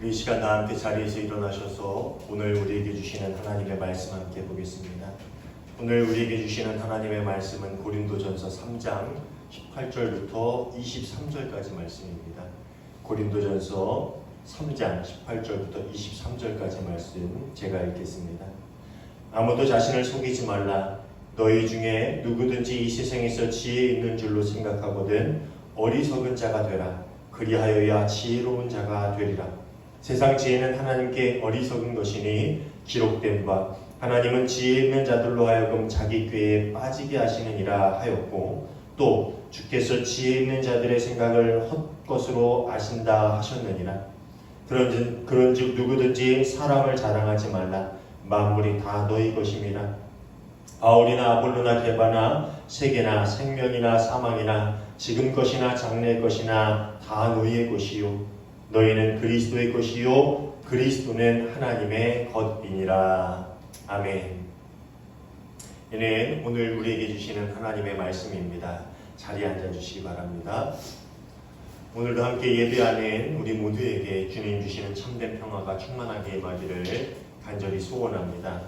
이 시간 다 함께 자리에서 일어나셔서 오늘 우리에게 주시는 하나님의 말씀 함께 보겠습니다. 오늘 우리에게 주시는 하나님의 말씀은 고린도전서 3장 18절부터 23절까지 말씀입니다. 고린도전서 3장 18절부터 23절까지 말씀 제가 읽겠습니다. 아무도 자신을 속이지 말라. 너희 중에 누구든지 이 세상에서 지혜 있는 줄로 생각하거든 어리석은 자가 되라. 그리하여야 지혜로운 자가 되리라. 세상 지혜는 하나님께 어리석은 것이니 기록된 바 하나님은 지혜 있는 자들로 하여금 자기 꾀에 빠지게 하시느니라 하였고 또 주께서 지혜 있는 자들의 생각을 헛것으로 아신다 하셨느니라. 그런즉, 그런즉 누구든지 사람을 자랑하지 말라. 만물이 다 너희 것임이라. 바울이나 아볼로나 게바나 세계나 생명이나 사망이나 지금 것이나 장래 것이나 다 너희의 것이요 너희는 그리스도의 것이요 그리스도는 하나님의 것이니라 아멘. 이는 오늘 우리에게 주시는 하나님의 말씀입니다. 자리에 앉아 주시기 바랍니다. 오늘도 함께 예배하는 우리 모두에게 주님 주시는 참된 평화가 충만하게 임하기를 간절히 소원합니다.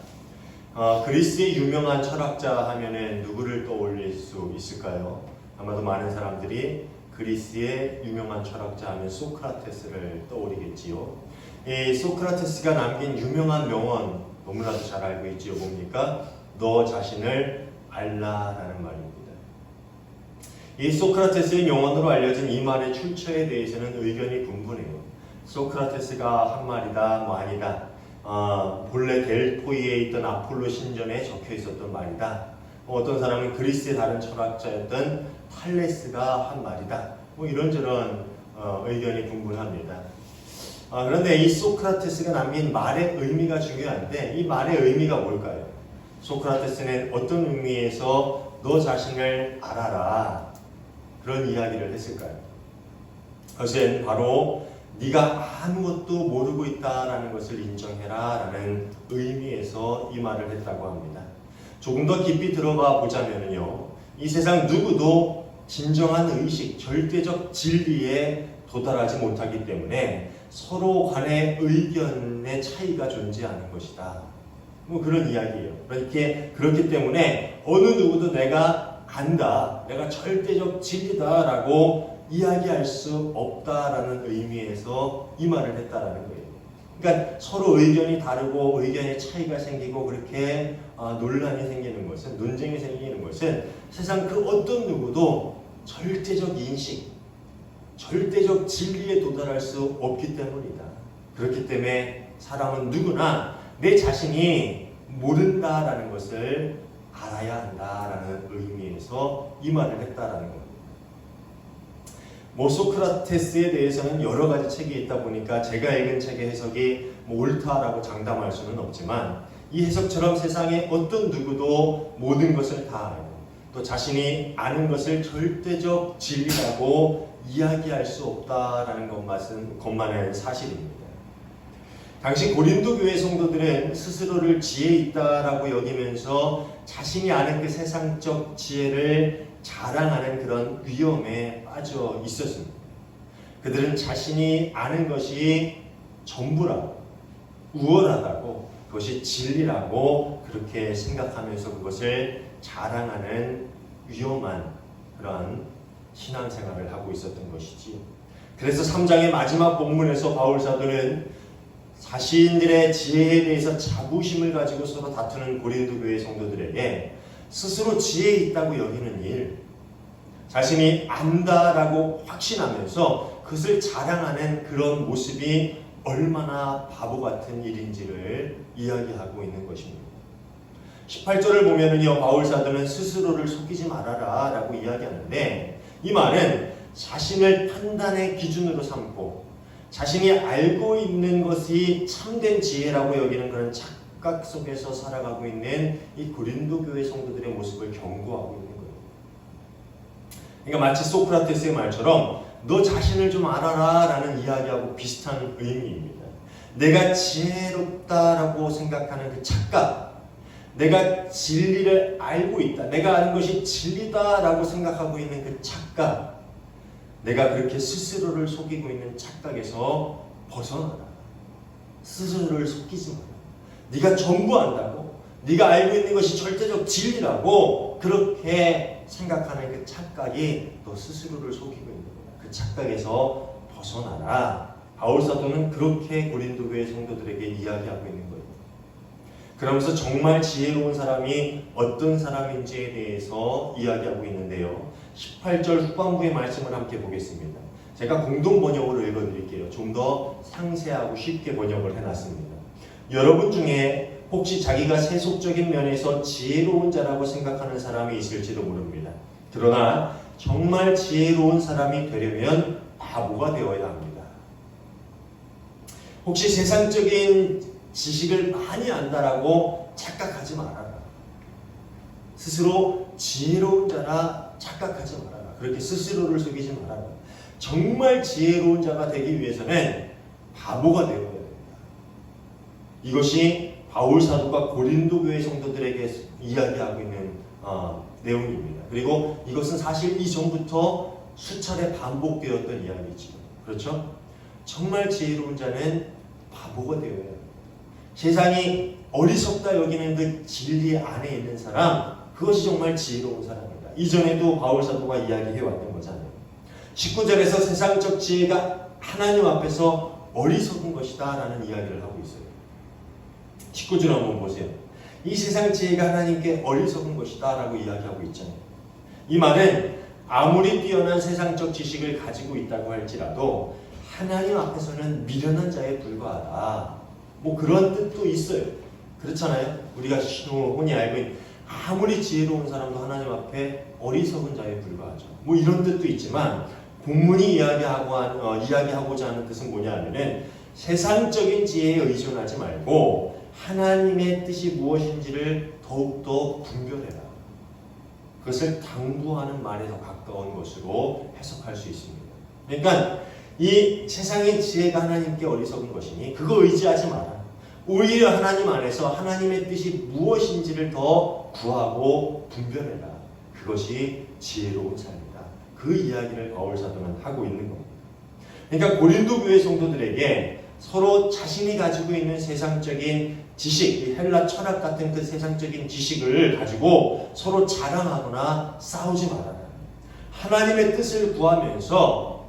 어, 그리스의 유명한 철학자 하면은 누구를 떠올릴 수 있을까요? 아마도 많은 사람들이 그리스의 유명한 철학자 하면 소크라테스를 떠올리겠지요. 이 소크라테스가 남긴 유명한 명언 너무나도 잘 알고 있지요. 뭡니까? 너 자신을 알라라는 말입니다. 이 소크라테스의 명언으로 알려진 이 말의 출처에 대해서는 의견이 분분해요. 소크라테스가 한 말이다, 뭐 아니다. 어, 본래 델토이에 있던 아폴로 신전에 적혀 있었던 말이다. 뭐 어떤 사람은 그리스의 다른 철학자였던 탈레스가 한 말이다. 뭐 이런저런 어, 의견이 분분합니다. 아, 그런데 이 소크라테스가 남긴 말의 의미가 중요한데 이 말의 의미가 뭘까요? 소크라테스는 어떤 의미에서 너 자신을 알아라 그런 이야기를 했을까요? 그것은 바로 네가 아무것도 모르고 있다라는 것을 인정해라라는 의미에서 이 말을 했다고 합니다. 조금 더 깊이 들어가 보자면요, 이 세상 누구도 진정한 의식, 절대적 진리에 도달하지 못하기 때문에 서로 간의 의견의 차이가 존재하는 것이다. 뭐 그런 이야기예요. 그렇게 그렇기 때문에 어느 누구도 내가 안다, 내가 절대적 진리다라고 이야기할 수 없다라는 의미에서 이 말을 했다라는 거예요. 그러니까 서로 의견이 다르고 의견의 차이가 생기고 그렇게 아, 논란이 생기는 것은 논쟁이 생기는 것은 세상 그 어떤 누구도 절대적 인식, 절대적 진리에 도달할 수 없기 때문이다. 그렇기 때문에 사람은 누구나 내 자신이 모른다라는 것을 알아야 한다라는 의미에서 이 말을 했다라는 겁니다. 뭐 소크라테스에 대해서는 여러 가지 책이 있다 보니까 제가 읽은 책의 해석이 뭐 옳다라고 장담할 수는 없지만 이 해석처럼 세상에 어떤 누구도 모든 것을 다 알고 또 자신이 아는 것을 절대적 진리라고 이야기할 수 없다라는 것만은, 것만은 사실입니다. 당시 고린도 교회 성도들은 스스로를 지혜 있다라고 여기면서 자신이 아는 그 세상적 지혜를 자랑하는 그런 위험에 빠져 있었습니다. 그들은 자신이 아는 것이 전부라고, 우월하다고, 그것이 진리라고 그렇게 생각하면서 그것을 자랑하는 위험한 그러한 신앙생활을 하고 있었던 것이지. 그래서 3장의 마지막 본문에서 바울 사도는 자신들의 지혜에 대해서 자부심을 가지고 서로 다투는 고린도 교회 성도들에게 스스로 지혜 있다고 여기는 일, 자신이 안다라고 확신하면서 그것을 자랑하는 그런 모습이 얼마나 바보 같은 일인지를 이야기하고 있는 것입니다. 18절을 보면은요, 바울 사도는 스스로를 속이지 말아라 라고 이야기하는데, 이 말은 자신을 판단의 기준으로 삼고, 자신이 알고 있는 것이 참된 지혜라고 여기는 그런 착 각 속에서 살아가고 있는 이 고린도 교회 성도들의 모습을 경고하고 있는 거예요. 그러니까 마치 소크라테스의 말처럼 너 자신을 좀 알아라 라는 이야기하고 비슷한 의미입니다. 내가 지혜롭다라고 생각하는 그 착각, 내가 진리를 알고 있다, 내가 아는 것이 진리다라고 생각하고 있는 그 착각, 내가 그렇게 스스로를 속이고 있는 착각에서 벗어나라. 스스로를 속이지 마라. 네가 전부 안다고, 네가 알고 있는 것이 절대적 진리라고 그렇게 생각하는 그 착각이 너 스스로를 속이고 있는 거야. 그 착각에서 벗어나라. 바울 사도는 그렇게 고린도 교회 성도들에게 이야기하고 있는 거예요. 그러면서 정말 지혜로운 사람이 어떤 사람인지에 대해서 이야기하고 있는데요. 18절 후반부의 말씀을 함께 보겠습니다. 제가 공동 번역으로 읽어드릴게요. 좀 더 상세하고 쉽게 번역을 해놨습니다. 여러분 중에 혹시 자기가 세속적인 면에서 지혜로운 자라고 생각하는 사람이 있을지도 모릅니다. 그러나 정말 지혜로운 사람이 되려면 바보가 되어야 합니다. 혹시 세상적인 지식을 많이 안다라고 착각하지 말아라. 스스로 지혜로운 자라 착각하지 말아라. 그렇게 스스로를 속이지 말아라. 정말 지혜로운 자가 되기 위해서는 바보가 됩니다. 이것이 바울 사도가 고린도 교회 성도들에게 이야기하고 있는 어, 내용입니다. 그리고 이것은 사실 이전부터 수차례 반복되었던 이야기지요. 그렇죠? 정말 지혜로운 자는 바보가 되어야 합니다. 세상이 어리석다 여기는 그 진리 안에 있는 사람, 그것이 정말 지혜로운 사람입니다. 이전에도 바울 사도가 이야기해 왔던 거잖아요. 19절에서 세상적 지혜가 하나님 앞에서 어리석은 것이다 라는 이야기를 하고 있어요. 19절 한번 보세요. 이 세상 지혜가 하나님께 어리석은 것이다 라고 이야기하고 있잖아요. 이 말은 아무리 뛰어난 세상적 지식을 가지고 있다고 할지라도 하나님 앞에서는 미련한 자에 불과하다. 뭐 그런 뜻도 있어요. 그렇잖아요. 우리가 흔히 알고 있는 아무리 지혜로운 사람도 하나님 앞에 어리석은 자에 불과하죠. 뭐 이런 뜻도 있지만 본문이 이야기하고 한, 어, 이야기하고자 하는 뜻은 뭐냐면은 세상적인 지혜에 의존하지 말고 하나님의 뜻이 무엇인지를 더욱더 분별해라. 그것을 당부하는 말에 더 가까운 것으로 해석할 수 있습니다. 그러니까 이 세상의 지혜가 하나님께 어리석은 것이니 그거 의지하지 마라. 오히려 하나님 안에서 하나님의 뜻이 무엇인지를 더 구하고 분별해라. 그것이 지혜로운 삶이다. 그 이야기를 바울 사도는 하고 있는 겁니다. 그러니까 고린도 교회 성도들에게 서로 자신이 가지고 있는 세상적인 지식, 헬라 철학 같은 그 세상적인 지식을 가지고 서로 자랑하거나 싸우지 말아라. 하나님의 뜻을 구하면서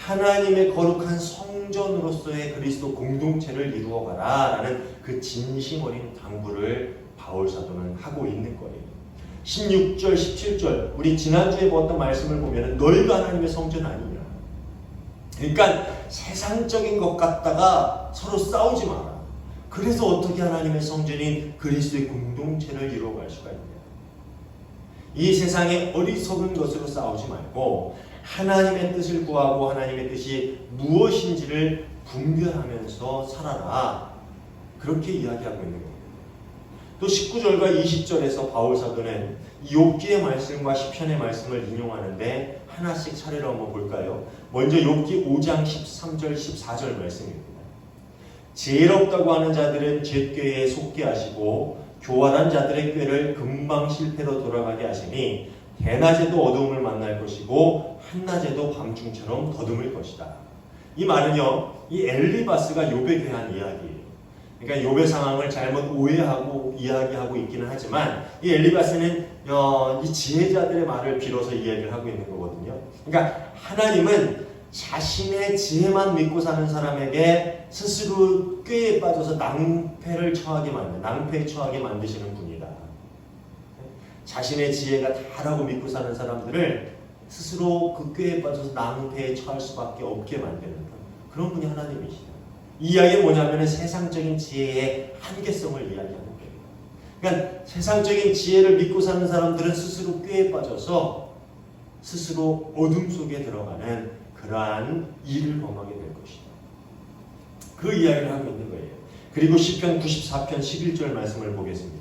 하나님의 거룩한 성전으로서의 그리스도 공동체를 이루어가라 라는 그 진심 어린 당부를 바울 사도는 하고 있는 거예요. 16절, 17절 우리 지난주에 보았던 말씀을 보면 너희가 하나님의 성전 아니냐. 그러니까 세상적인 것 갖다가 서로 싸우지 마라. 그래서 어떻게 하나님의 성전인 그리스도의 공동체를 이루어갈 수가 있냐. 이 세상의 어리석은 것으로 싸우지 말고 하나님의 뜻을 구하고 하나님의 뜻이 무엇인지를 분별하면서 살아라. 그렇게 이야기하고 있는 겁니다. 또 19절과 20절에서 바울 사도는 욥기의 말씀과 시편의 말씀을 인용하는데 하나씩 차례로 한번 볼까요? 먼저 욥기 5장 13절 14절 말씀입니다. 지혜롭다고 하는 자들은 잿꾀에 속게 하시고 교활한 자들의 꾀를 금방 실패로 돌아가게 하시니 대낮에도 어두움을 만날 것이고 한낮에도 밤중처럼 더듬을 것이다. 이 말은요, 이 엘리바스가 욥에 대한 이야기예요. 그러니까 욥의 상황을 잘못 오해하고 이야기하고 있기는 하지만 이 엘리바스는 어, 이 지혜자들의 말을 빌어서 이야기를 하고 있는 거거든요. 그러니까 하나님은 자신의 지혜만 믿고 사는 사람에게 스스로 꾀에 빠져서 낭패를 처하게 만드, 낭패에 처하게 만드시는 분이다. 자신의 지혜가 다라고 믿고 사는 사람들을 스스로 그 꾀에 빠져서 낭패에 처할 수밖에 없게 만드는 그런 분이 하나님이시다. 이 이야기는 뭐냐면 세상적인 지혜의 한계성을 이야기하는 거예요. 그러니까 세상적인 지혜를 믿고 사는 사람들은 스스로 꾀에 빠져서 스스로 어둠 속에 들어가는 그러한 일을 범하게 될 것이다. 그 이야기를 하고 있는 거예요. 그리고 시편 94편 11절 말씀을 보겠습니다.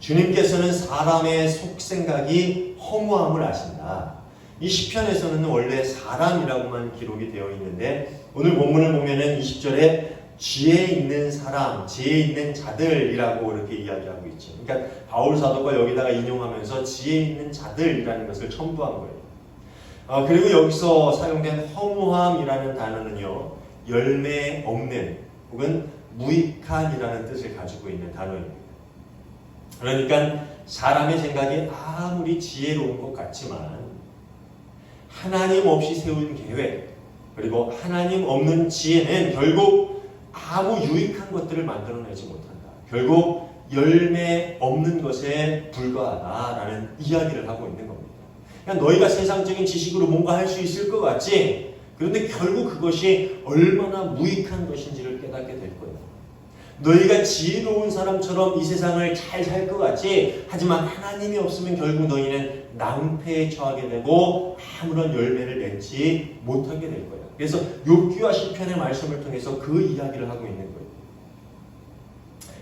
주님께서는 사람의 속생각이 허무함을 아신다. 이 시편에서는 원래 사람이라고만 기록이 되어 있는데 오늘 본문을 보면은 20절에 지혜 있는 사람, 지혜 있는 자들이라고 이렇게 이야기하고 있죠. 그러니까 바울 사도가 여기다가 인용하면서 지혜 있는 자들이라는 것을 첨부한 거예요. 어, 그리고 여기서 사용된 허무함이라는 단어는요, 열매 없는 혹은 무익한이라는 뜻을 가지고 있는 단어입니다. 그러니까 사람의 생각이 아무리 지혜로운 것 같지만 하나님 없이 세운 계획 그리고 하나님 없는 지혜는 결국 아무 유익한 것들을 만들어내지 못한다. 결국 열매 없는 것에 불과하다라는 이야기를 하고 있는 겁니다. 그러니까 너희가 세상적인 지식으로 뭔가 할 수 있을 것 같지? 그런데 결국 그것이 얼마나 무익한 것인지를 깨닫게 될 거예요. 너희가 지혜로운 사람처럼 이 세상을 잘 살 것 같지? 하지만 하나님이 없으면 결국 너희는 낭패에 처하게 되고 아무런 열매를 맺지 못하게 될 거예요. 그래서 욥기와 시편의 말씀을 통해서 그 이야기를 하고 있는 거예요.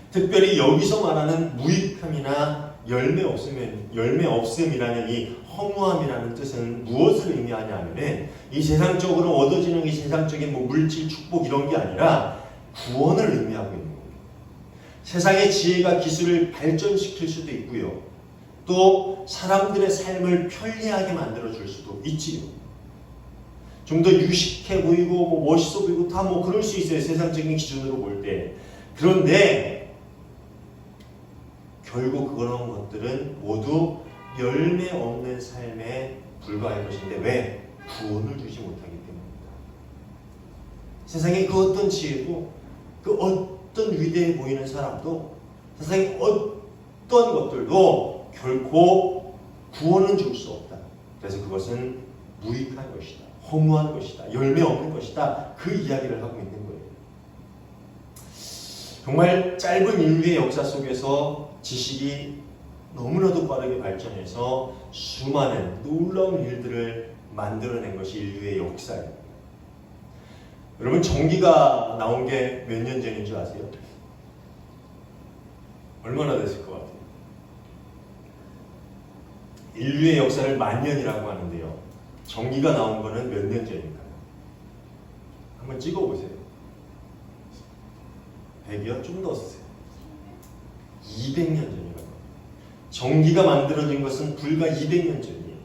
특별히 여기서 말하는 무익함이나 열매 없으면 열매 없음이라는 이 허무함이라는 뜻은 무엇을 의미하냐면은 이 세상적으로 얻어지는 이 세상적인 뭐 물질 축복 이런 게 아니라 구원을 의미하고 있는 거예요. 세상의 지혜가 기술을 발전시킬 수도 있고요. 또 사람들의 삶을 편리하게 만들어 줄 수도 있지요. 좀 더 유식해 보이고 뭐 멋있어 보이고 다 뭐 그럴 수 있어요. 세상적인 기준으로 볼 때. 그런데 결국 그런 것들은 모두 열매 없는 삶에 불과할 것인데 왜? 구원을 주지 못하기 때문입니다. 세상의 그 어떤 지혜도 그 어떤 위대해 보이는 사람도 세상의 어떤 것들도 결코 구원은 줄 수 없다. 그래서 그것은 무익한 것이다. 허무한 것이다. 열매 없는 것이다. 그 이야기를 하고 있는 거예요. 정말 짧은 인류의 역사 속에서 지식이 너무나도 빠르게 발전해서 수많은 놀라운 일들을 만들어낸 것이 인류의 역사입니다. 여러분 전기가 나온 게 몇 년 전인 줄 아세요? 얼마나 됐을 것 같아요? 인류의 역사를 만 년이라고 하는데요. 전기가 나온 거는 몇 년 전일까요? 한번 찍어보세요. 100이요? 좀더 쓰세요. 200년 전이라고. 전기가 만들어진 것은 불과 200년 전이에요.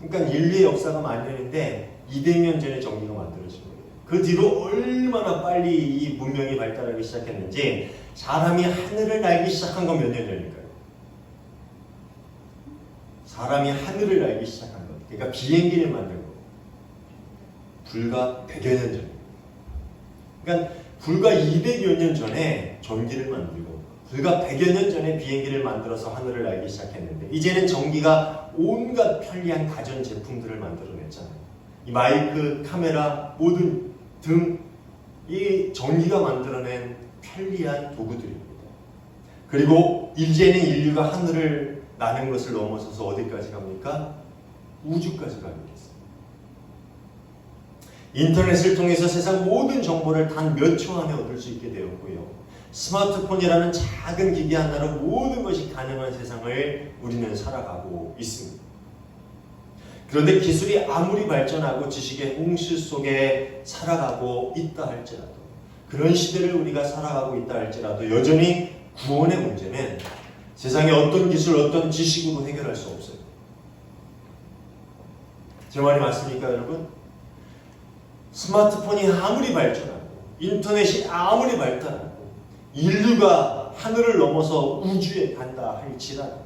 그러니까 인류의 역사가 만 년인데 200년 전에 전기가 만들어진 거예요. 그 뒤로 얼마나 빨리 이 문명이 발달하기 시작했는지 사람이 하늘을 날기 시작한 건 몇 년 전일까요? 사람이 하늘을 날기 시작한 것. 그러니까 비행기를 거. 불과 100여 년 전입니다. 그러니까 불과 200여 년 전에 전기를 만들고 불과 100여 년 전에 비행기를 만들어서 하늘을 날기 시작했는데 이제는 전기가 온갖 편리한 가전 제품들을 만들어냈잖아요. 이 마이크, 카메라, 모든 등 이 전기가 만들어낸 편리한 도구들입니다. 그리고 이제는 인류가 하늘을 나는 것을 넘어서서 어디까지 갑니까? 우주까지 가고 있습니다. 인터넷을 통해서 세상 모든 정보를 단 몇 초 안에 얻을 수 있게 되었고요. 스마트폰이라는 작은 기기 하나로 모든 것이 가능한 세상을 우리는 살아가고 있습니다. 그런데 기술이 아무리 발전하고 지식의 홍수 속에 살아가고 있다 할지라도 그런 시대를 우리가 살아가고 있다 할지라도 여전히 구원의 문제는 세상의 어떤 기술, 어떤 지식으로 해결할 수 없어요. 제 말이 맞습니까, 여러분? 스마트폰이 아무리 발전하고 인터넷이 아무리 발달하고 인류가 하늘을 넘어서 우주에 간다 할지라도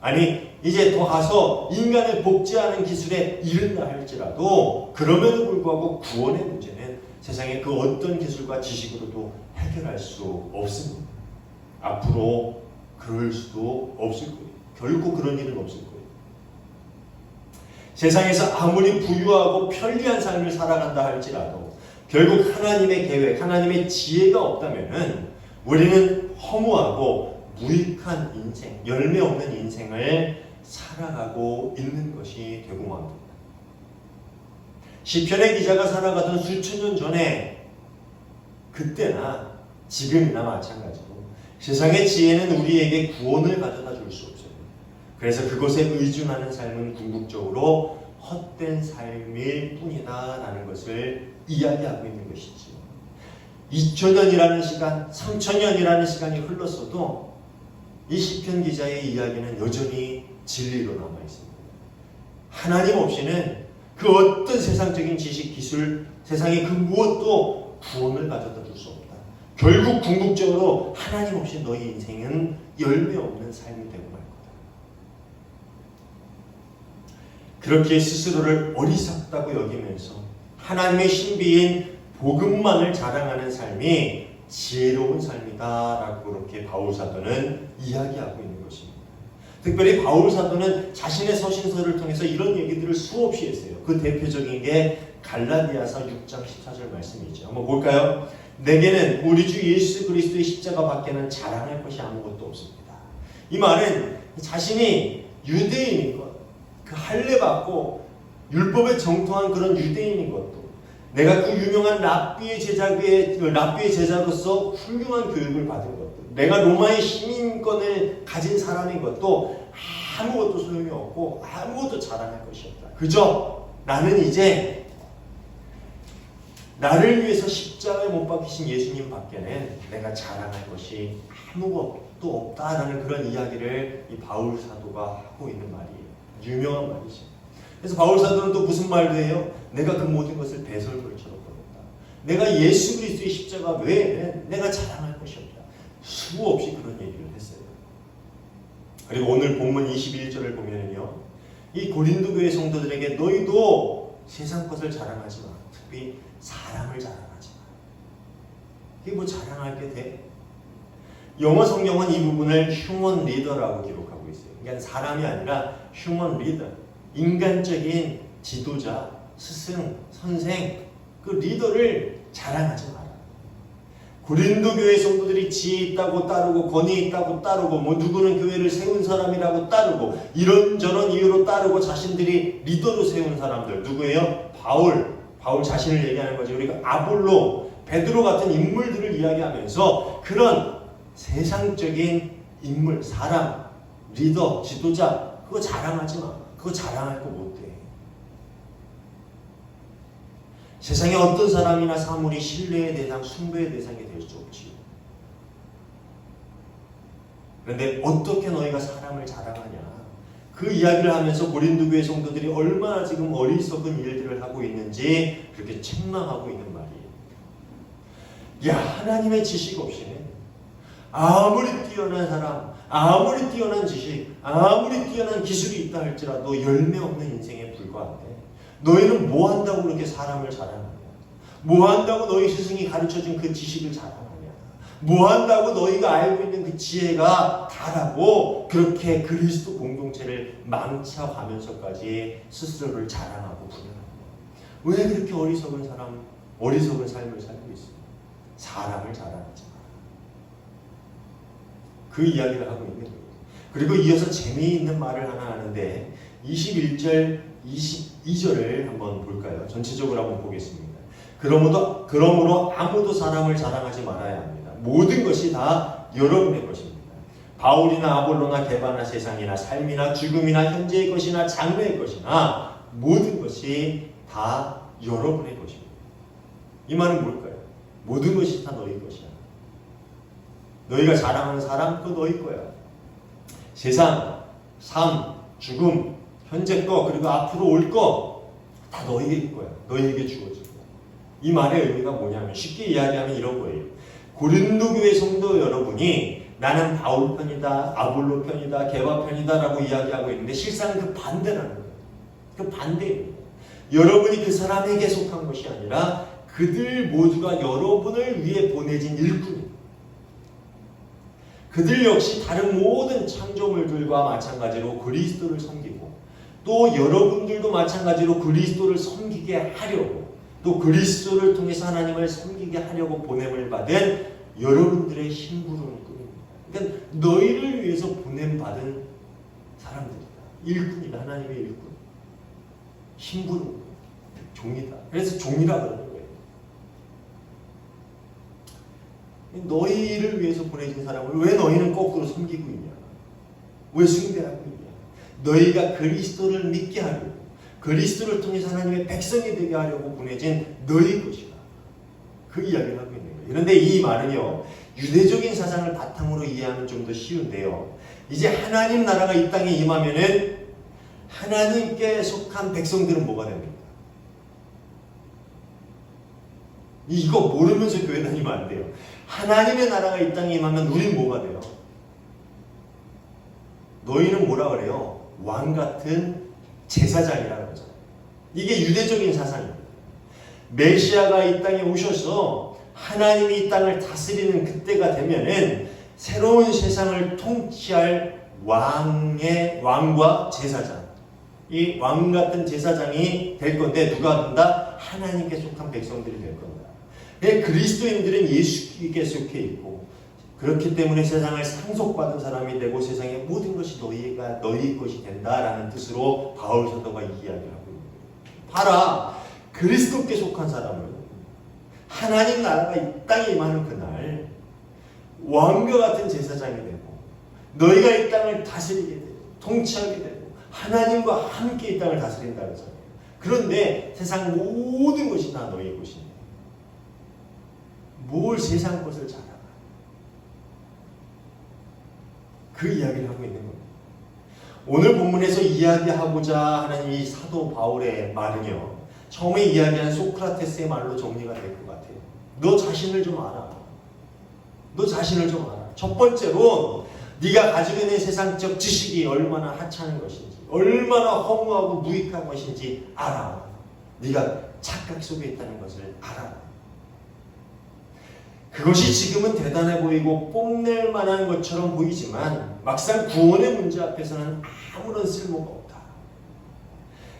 아니 이제 더 가서 인간을 복제하는 기술에 이른다 할지라도 그럼에도 불구하고 구원의 문제는 세상의 그 어떤 기술과 지식으로도 해결할 수 없습니다. 앞으로 그럴 수도 없을 거예요. 결코 그런 일은 없을 거예요. 세상에서 아무리 부유하고 편리한 삶을 살아간다 할지라도 결국 하나님의 계획, 하나님의 지혜가 없다면은 우리는 허무하고 무익한 인생, 열매 없는 인생을 살아가고 있는 것이 되고 맙니다. 시편의 기자가 살아가던 수천 년 전에 그때나 지금이나 마찬가지로 세상의 지혜는 우리에게 구원을 가져다 줄 수 없어요. 그래서 그것에 의존하는 삶은 궁극적으로 헛된 삶일 뿐이다라는 것을 이야기하고 있는 것이죠. 2000년이라는 시간, 3000년이라는 시간이 흘렀어도 이 시편 기자의 이야기는 여전히 진리로 남아 있습니다. 하나님 없이는 그 어떤 세상적인 지식, 기술, 세상의 그 무엇도 구원을 가져다 줄 수 없다. 결국 궁극적으로 하나님 없이 너희 인생은 열매 없는 삶이 되고 말 거다. 그렇게 스스로를 어리석다고 여기면서 하나님의 신비인 복음만을 자랑하는 삶이 지혜로운 삶이다라고 그렇게 바울 사도는 이야기하고 있는 것입니다. 특별히 바울 사도는 자신의 서신서를 통해서 이런 얘기들을 수없이 했어요. 그 대표적인 게 갈라디아서 6장 14절 말씀이죠. 한번 볼까요? 내게는 우리 주 예수 그리스도의 십자가 밖에는 자랑할 것이 아무것도 없습니다. 이 말은 자신이 유대인인 것, 그 할례 받고 율법에 정통한 그런 유대인인 것도 내가 그 유명한 랍비의 제자의 랍비의 제자로서 훌륭한 교육을 받은 것도 내가 로마의 시민권을 가진 사람인 것도 아무것도 소용이 없고 아무것도 자랑할 것이 없다. 그저 나는 이제 나를 위해서 십자가에 못 박히신 예수님 밖에는 내가 자랑할 것이 아무것도 없다라는 그런 이야기를 이 바울 사도가 하고 있는 말이에요. 유명한 말이죠. 그래서 바울 사도는 또 무슨 말도 해요? 내가 그 모든 것을 배설물처럼 버렸다. 내가 예수 그리스도의 십자가 외에는 내가 자랑할 것이 없다. 수없이 그런 얘기를 했어요. 그리고 오늘 본문 21절을 보면요. 이 고린도 교회 성도들에게 너희도 세상 것을 자랑하지 마. 특히 사람을 자랑하지 마. 이게 뭐 자랑할 게 돼? 영어 성경은 이 부분을 휴먼 리더라고 있어요. 그러니까 사람이 아니라 휴먼 리더. 인간적인 지도자, 스승, 선생, 그 리더를 자랑하지 마라. 고린도 교회 성도들이 지혜 있다고 따르고 권위 있다고 따르고 뭐 누구는 교회를 세운 사람이라고 따르고 이런저런 이유로 따르고 자신들이 리더로 세운 사람들 누구예요? 바울. 바울 자신을 얘기하는 거죠. 그리고 아볼로, 베드로 같은 인물들을 이야기하면서 그런 세상적인 인물, 사람, 리더, 지도자 그거 자랑하지 마. 그거 자랑할 거 못 돼. 세상에 어떤 사람이나 사물이 신뢰의 대상, 숭배의 대상이 될 수 없지요. 그런데 어떻게 너희가 사람을 자랑하냐? 그 이야기를 하면서 고린도 교회 성도들이 얼마나 지금 어리석은 일들을 하고 있는지 그렇게 책망하고 있는 말이에요. 야, 하나님의 지식 없이는 아무리 뛰어난 사람, 아무리 뛰어난 지식, 아무리 뛰어난 기술이 있다 할지라도 열매 없는 인생에 불과한데 너희는 뭐 한다고 그렇게 사람을 자랑하냐? 뭐 한다고 너희 스승이 가르쳐준 그 지식을 자랑하냐? 뭐 한다고 너희가 알고 있는 그 지혜가 다라고 그렇게 그리스도 공동체를 망쳐가면서까지 스스로를 자랑하고 부려하냐? 왜 그렇게 어리석은 사람, 어리석은 삶을 살고 있어? 사람을 자랑하지 마. 그 이야기를 하고 있는 거예요. 그리고 이어서 재미있는 말을 하나 하는데 21절, 22절을 한번 볼까요? 전체적으로 한번 보겠습니다. 그러므로, 그러므로 아무도 사람을 자랑하지 말아야 합니다. 모든 것이 다 여러분의 것입니다. 바울이나 아볼로나 개바나 세상이나 삶이나 죽음이나 현재의 것이나 장래의 것이나 모든 것이 다 여러분의 것입니다. 이 말은 뭘까요? 모든 것이 다 너희 것이야. 너희가 자랑하는 사람 그 너희 거야. 세상, 삶, 죽음, 현재 거 그리고 앞으로 올 거 다 너희의 거야. 너희에게 주어질 거야. 이 말의 의미가 뭐냐면 쉽게 이야기하면 이런 거예요. 고린도 교회 성도 여러분이 나는 바울 편이다, 아볼로 편이다, 개바 편이다라고 이야기하고 있는데 실상 그 반대라는 거예요. 그 반대입니다. 여러분이 그 사람에게 속한 것이 아니라 그들 모두가 여러분을 위해 보내진 일꾼입니다. 그들 역시 다른 모든 창조물들과 마찬가지로 그리스도를 섬기고 또 여러분들도 마찬가지로 그리스도를 섬기게 하려고 또 그리스도를 통해서 하나님을 섬기게 하려고 보냄을 받은 여러분들의 심부름꾼입니다. 그러니까 너희를 위해서 보냄 받은 사람들이다. 일꾼이다. 하나님의 일꾼. 심부름 종이다. 그래서 종이라 그러는 거예요. 너희를 위해서 보내진 사람을 왜 너희는 거꾸로 섬기고 있냐? 왜 숭배하고 있냐? 너희가 그리스도를 믿게 하려고 그리스도를 통해서 하나님의 백성이 되게 하려고 보내진 너희 것이다. 그 이야기를 하고 있는 거예요. 그런데 이 말은요. 유대적인 사상을 바탕으로 이해하면 좀 더 쉬운데요. 이제 하나님 나라가 이 땅에 임하면은 하나님께 속한 백성들은 뭐가 됩니까? 이거 모르면서 교회 다니면 안 돼요. 하나님의 나라가 이 땅에 임하면 우린 뭐가 돼요? 너희는 뭐라 그래요? 왕 같은 제사장이라는 거죠. 이게 유대적인 사상입니다. 메시아가 이 땅에 오셔서 하나님이 이 땅을 다스리는 그때가 되면은 새로운 세상을 통치할 왕의 왕과 제사장 이 왕 같은 제사장이 될 건데 누가 된다? 하나님께 속한 백성들이 될 겁니다. 예, 그리스도인들은 예수께 속해 있고 그렇기 때문에 세상을 상속받은 사람이 되고 세상의 모든 것이 너희가 너희 것이 된다라는 뜻으로 바울 사도가 이야기하고 있는 거예요. 봐라 그리스도께 속한 사람은 하나님 나라가 이 땅에 임하는 그날 왕과 같은 제사장이 되고 너희가 이 땅을 다스리게 되고 통치하게 되고 하나님과 함께 이 땅을 다스린다 그러잖아요. 그런데 세상 모든 것이 다 너희 것이니 뭘 세상 것을 잘하나 그 이야기를 하고 있는 겁니다. 오늘 본문에서 이야기하고자 하는 이 사도 바울의 말은요. 처음에 이야기한 소크라테스의 말로 정리가 될 것 같아요. 너 자신을 좀 알아. 너 자신을 좀 알아. 첫 번째로 네가 가지고 있는 세상적 지식이 얼마나 하찮은 것인지, 얼마나 허무하고 무익한 것인지 알아. 네가 착각 속에 있다는 것을 알아. 그것이 지금은 대단해 보이고 뽐낼 만한 것처럼 보이지만 막상 구원의 문제 앞에서는 아무런 쓸모가 없다.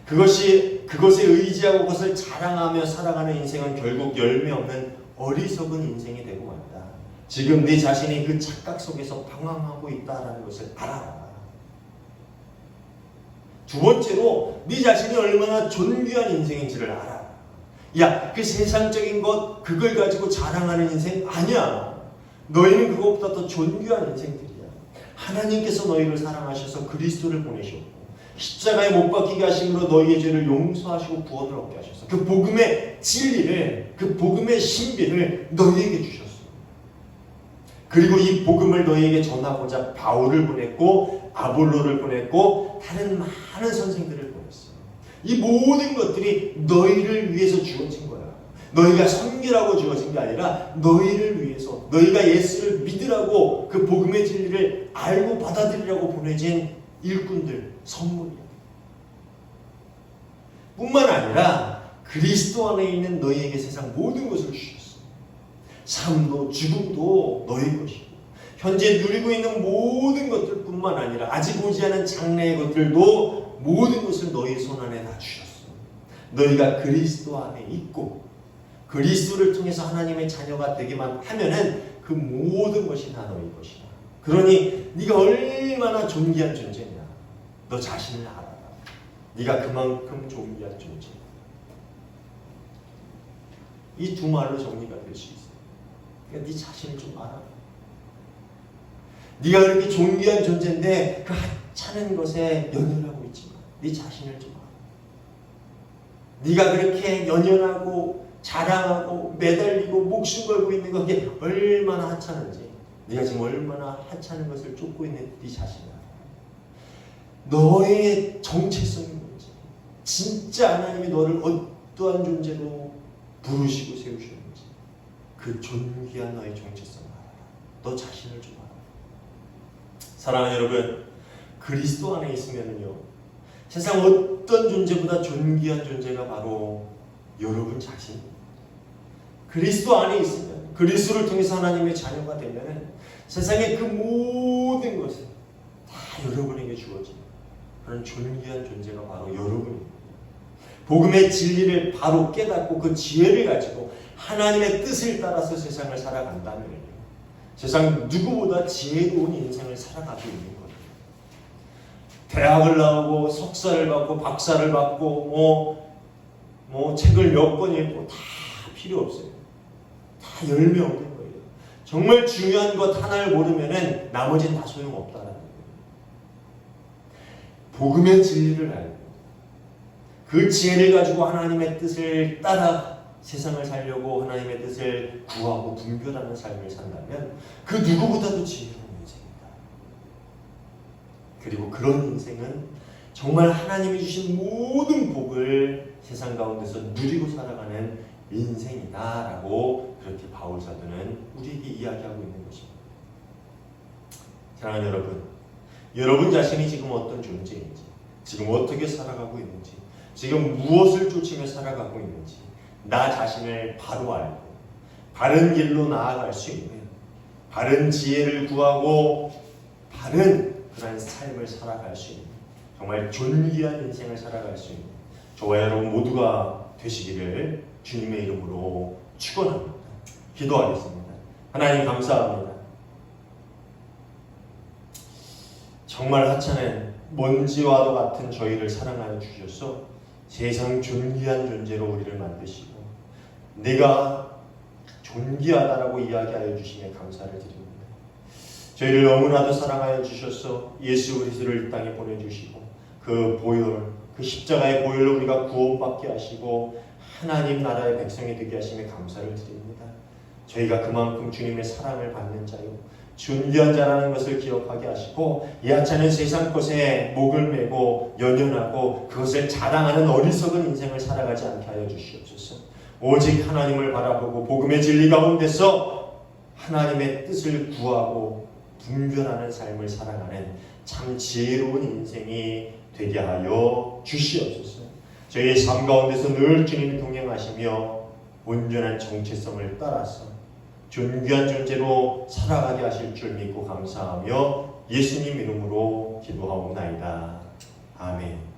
그것이 그것에 의지하고 그것을 자랑하며 살아가는 인생은 결국 열매 없는 어리석은 인생이 되고 만다. 지금 네 자신이 그 착각 속에서 방황하고 있다라는 것을 알아라. 두 번째로 네 자신이 얼마나 존귀한 인생인지를 알아. 야, 그 세상적인 것 그걸 가지고 자랑하는 인생 아니야. 너희는 그것보다 더 존귀한 인생들이야. 하나님께서 너희를 사랑하셔서 그리스도를 보내셨고 십자가에 못 박히게 하심으로 너희의 죄를 용서하시고 구원을 얻게 하셔서 그 복음의 진리를 그 복음의 신비를 너희에게 주셨어. 그리고 이 복음을 너희에게 전하고자 바울을 보냈고 아볼로를 보냈고 다른 많은 선생들을 보냈어. 이 모든 것들이 너희를 위해서 주어진 거야. 너희가 섬기라고 주어진 게 아니라 너희를 위해서 너희가 예수를 믿으라고 그 복음의 진리를 알고 받아들이라고 보내진 일꾼들 선물이야. 뿐만 아니라 그리스도 안에 있는 너희에게 세상 모든 것을 주셨어. 삶도 죽음도 너희 것이고 현재 누리고 있는 모든 것들뿐만 아니라 아직 오지 않은 장래의 것들도 모든 것을 너희 손 안에 다 주셨어. 너희가 그리스도 안에 있고 그리스도를 통해서 하나님의 자녀가 되기만 하면은 그 모든 것이 다 너희 것이다. 그러니 네가 얼마나 존귀한 존재냐. 너 자신을 알아라. 네가 그만큼 존귀한 존재. 이두 말로 정리가 될 수 있어. 그러니까 네 자신을 좀 알아. 네가 그렇게 존귀한 존재인데 그 하찮은 것에 연연하고 네 자신을 좀 알아. 네가 그렇게 연연하고 자랑하고 매달리고 목숨 걸고 있는 거 그게 얼마나 하찮은지 네가 지금 얼마나 하찮은 것을 쫓고 있는 네 자신을. 너의 정체성이 뭔지 진짜 하나님이 너를 어떠한 존재로 부르시고 세우셨는지 그 존귀한 너의 정체성을 알아라. 너 자신을 좀 알아. 사랑하는 여러분, 그리스도 안에 있으면은요, 세상 어떤 존재보다 존귀한 존재가 바로 여러분 자신. 그리스도 안에 있으면, 그리스도를 통해서 하나님의 자녀가 되면은 세상의 그 모든 것을 다 여러분에게 주어진 그런 존귀한 존재가 바로 여러분입니다. 복음의 진리를 바로 깨닫고 그 지혜를 가지고 하나님의 뜻을 따라서 세상을 살아간다면요. 세상 누구보다 지혜로운 인생을 살아가고 있는 거예요. 대학을 나오고 석사를 받고 박사를 받고 뭐, 뭐 책을 몇 권 읽고 다 필요 없어요. 다 열매 없는 거예요. 정말 중요한 것 하나를 모르면은 나머지는 다 소용없다는 거예요. 복음의 진리를 알고 그 지혜를 가지고 하나님의 뜻을 따라 세상을 살려고 하나님의 뜻을 구하고 분별하는 삶을 산다면 그 누구보다도 인생이다. 그리고 그런 인생은 정말 하나님이 주신 모든 복을 세상 가운데서 누리고 살아가는 인생이다라고 그렇게 바울 사도는 우리에게 이야기하고 있는 것입니다. 사랑하는 여러분, 여러분 자신이 지금 어떤 존재인지, 지금 어떻게 살아가고 있는지, 지금 무엇을 쫓으며 살아가고 있는지, 나 자신을 바로 알고, 바른 길로 나아갈 수 있는, 바른 지혜를 구하고, 바른 그런 삶을 살아갈 수 있는, 정말 존귀한 인생을 살아갈 수 있는, 저와 여러분 모두가 되시기를 주님의 이름으로 축원합니다. 기도하겠습니다. 하나님 감사합니다. 정말 하찮은 먼지와도 같은 저희를 사랑하여 주셔서 세상 존귀한 존재로 우리를 만드시고 내가 존귀하다라고 이야기하여 주시에 감사를 드립니다. 저희를 너무나도 사랑하여 주셔서 예수 그리스도를 이 땅에 보내주시고 그 보혈, 그 십자가의 보혈로 우리가 구원받게 하시고 하나님 나라의 백성이 되게 하심에 감사를 드립니다. 저희가 그만큼 주님의 사랑을 받는 자요 존귀한 자라는 것을 기억하게 하시고 이 하찮은 세상 것에 목을 메고 연연하고 그것을 자랑하는 어리석은 인생을 살아가지 않게 하여 주시옵소서. 오직 하나님을 바라보고 복음의 진리 가운데서 하나님의 뜻을 구하고 분별하는 삶을 살아가는 참 지혜로운 인생이 되게 하여 주시옵소서. 저희의 삶 가운데서 늘 주님이 동행하시며 온전한 정체성을 따라서 존귀한 존재로 살아가게 하실 줄 믿고 감사하며 예수님 이름으로 기도하옵나이다. 아멘.